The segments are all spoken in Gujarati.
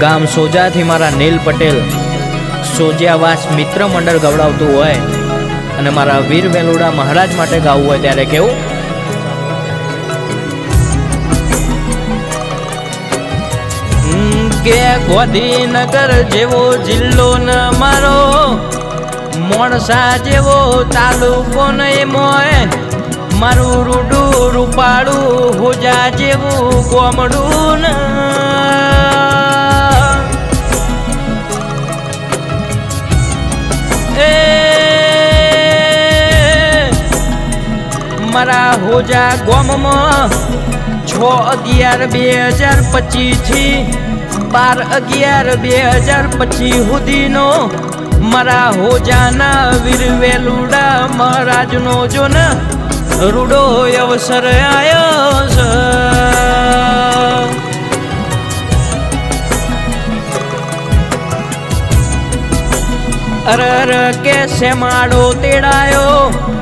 ગામ સોજાથી મારા નીલ પટેલ સોજિયાવાસ મિત્ર મંડળ ગવડાવતું હોય અને મારા વીર વેલુડા મહારાજ માટે ગાવું હોય ત્યારે કેવું? કે ગોધીનગર જેવો જિલ્લો ન મારો, મોણસા જેવો તાલુકો નહીં મોય મારું રૂડું રૂપાળું હોજા જેવું ગોમડું ન મારા હોજા ગોમમાં છ અગિયાર બે હજાર પચીસથી બાર અગિયાર બે હજાર પચીસ સુધીનો મારા હોજાના વીરવેલુડા મહારાજનો જો ને રૂડો અવસર આવ્યો છે અર અર કે શેમાડો તેડાયો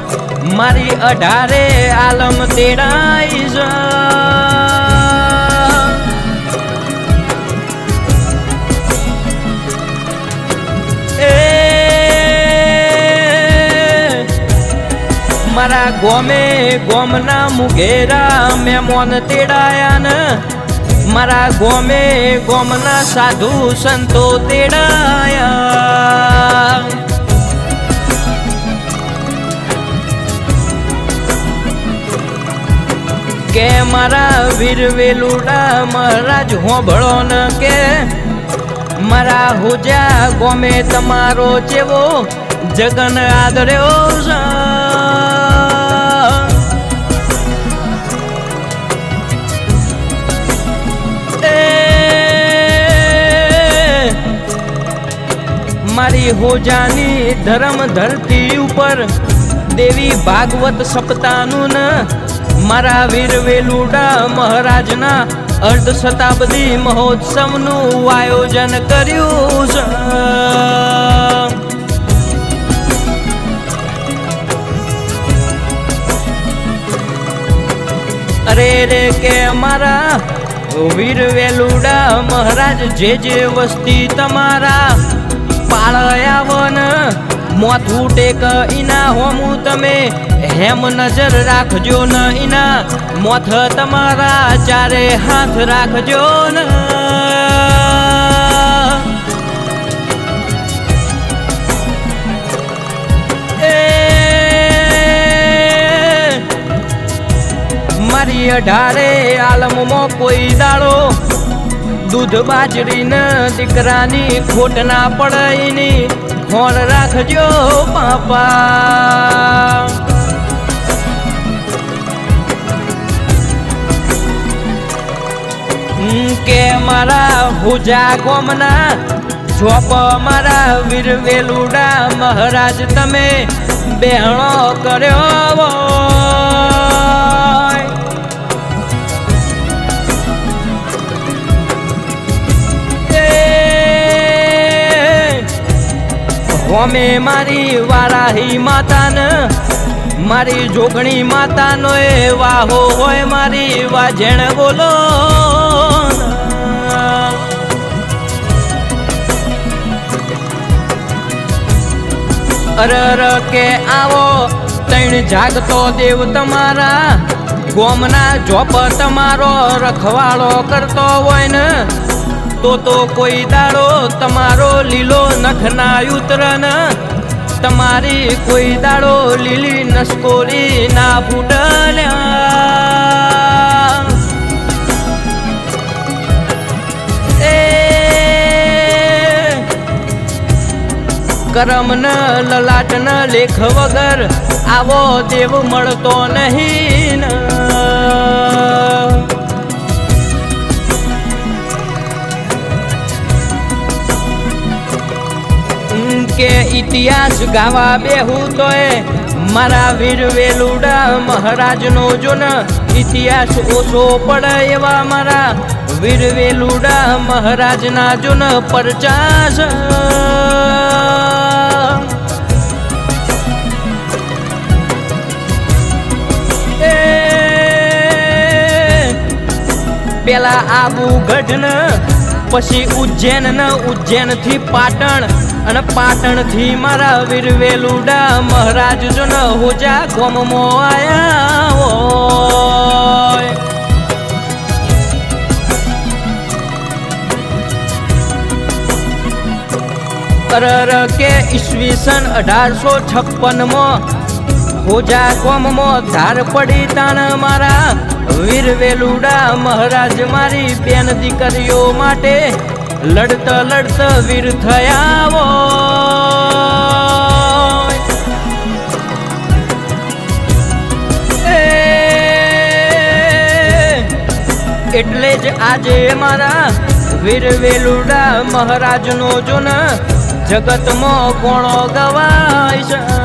મારી અઢારે આલમ તેડાઈ જા. મારા ગોમે ગોમના મુઘેરા મેમોન તેડાયા ને. મારા ગોમે ગોમના સાધુ સંતો તેડાયા. કે મારા વીર વેલુડા મહારાજ હોંભળો ન કે. મારા હોજા ગોમે તમારો જેવો જગન આદર્યો મારી હોજાની ધર્મ ધરતી ઉપર દેવી ભાગવત સપ્તાહનું ન મારા વીર વેલુડા મહારાજના અર્ધ શતાબ્દી મહોત્સવનું આયોજન કર્યું છે. અરે રે કે મારા વીર વેલુડા મહારાજ, જે જે વસ્તી તમારા પાળયાવન મોથું ટેક ઈના હોમું તમે, હેમ નજર રાખજો ન ઈના. મોથ તમારા ચારે હાથ રાખજો ન. મારી અઢારે આલમમાં કોઈ દાડો, દૂધ બાજરીના દીકરાની ખોટ ના પડેની હોર રાખજો બાપા કે મારા હુજા કોમના જોપ મારા વીરવેલુડા મહારાજ તમે બેહણો કર્યો હોમે મારી વારાહી માતાને, મારી જોગણી માતાનો એ વાહો હોય મારી વાજણ બોલો. અરર અર કે આવો, તૈણ જાગતો દેવ તમારા, ગોમના જોપ તમારો રખવાળો કરતો હોય ને તો તો કોઈ દાડો તમારો લીલો નખ ના ઉતર તમારી કોઈ દાડો લીલી નસકોરી ના ફૂટલ્યા કરમ ન લલાટ ન લેખ વગર આવો દેવ મળતો નહીં. કે ઇતિહાસ ગાવા બેહું તોય. મારા વીર વેલુડા મહારાજનો જો ને ઇતિહાસ ઓછો પડે એવા મારા વીર વેલુડા મહારાજના જો ને પરચાસ. પેલા આબુ ગઢન પછી ઉજ્જૈન ન ઉજ્જૈનથી પાટણ અને પાટણથી મારા વીરવેલુડા મહારાજ જો ન હોજા ગોમમો આયા હોય અરર કે ઈસવીસન અઢારસો છપ્પનમાં હોજા કોમમાં ધાર પડી તાણ મારા વીર વેલુડા મહારાજ મારી બેન દીકરીઓ માટે લડત લડત વીર થયા એટલે જ આજે મારા વીર વેલુડા મહારાજનો જો ને જગતમાં કોણો ગવાય છે.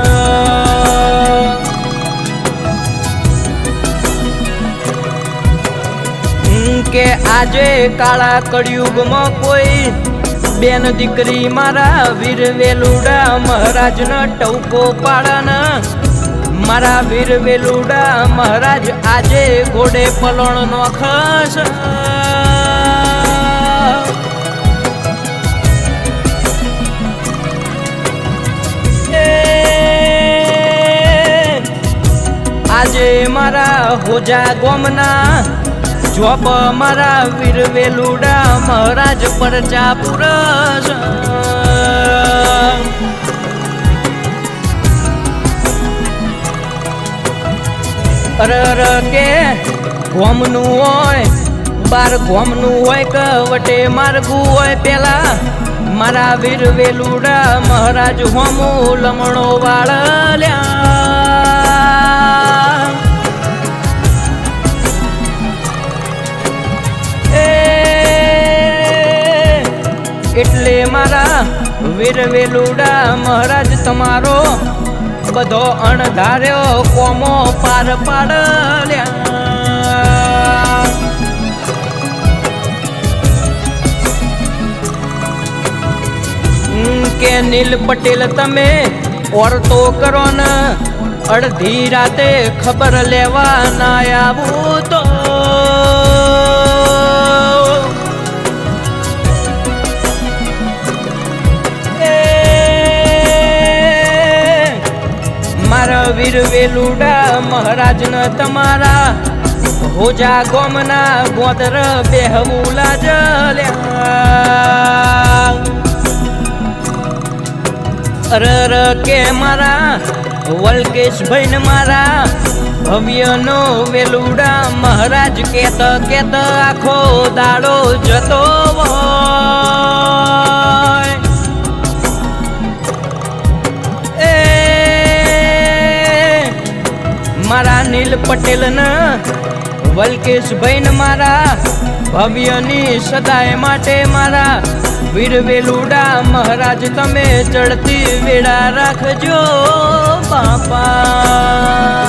કે આજે કાળા કળિયુગમાં કોઈ બેન દીકરી મારા વીર વેલુડા મહારાજનો ટવકો પાડન. મારા વીર વેલુડા મહારાજ આજે ઘોડે પલણ નો ખસ આજે મારા હોજા ગોમના જોબ મારા વીર વેલુડા મહારાજ પર પુરસ અરર કે ગોમનું હોય, બાર ગોમનું હોય કે વટે માર્ગું હોય, પેલા મારા વીર વેલુડા મહારાજ હોમું લમણો વાળલ્યા. એ એટલે મારા વીર વેલુડા મહારાજ તમારો બધો અણધાર્યો કોમો પાર પાડલ્યા. કે નીલ પટેલ તમે ઓરતો કરો ને, અડધી રાતે ખબર લેવા ના આવું તો. વેલુડા મહારાજ ન તમારા. હોજા ગોમના ગોદર બેહવું લાજલ્યા અરર કે મારા, વલ્કેશભાઈ ને મારા. ભવ્યનો વેલુડા મહારાજ કેત કેત આખો દાડો જતો મારા નીલ પટેલ ના વલ્કેશભાઈ ને મારા, ભવ્યની સદાય માટે મારા વીર વેલુડા મહારાજ તમે ચડતી વેળા રાખજો બાપા.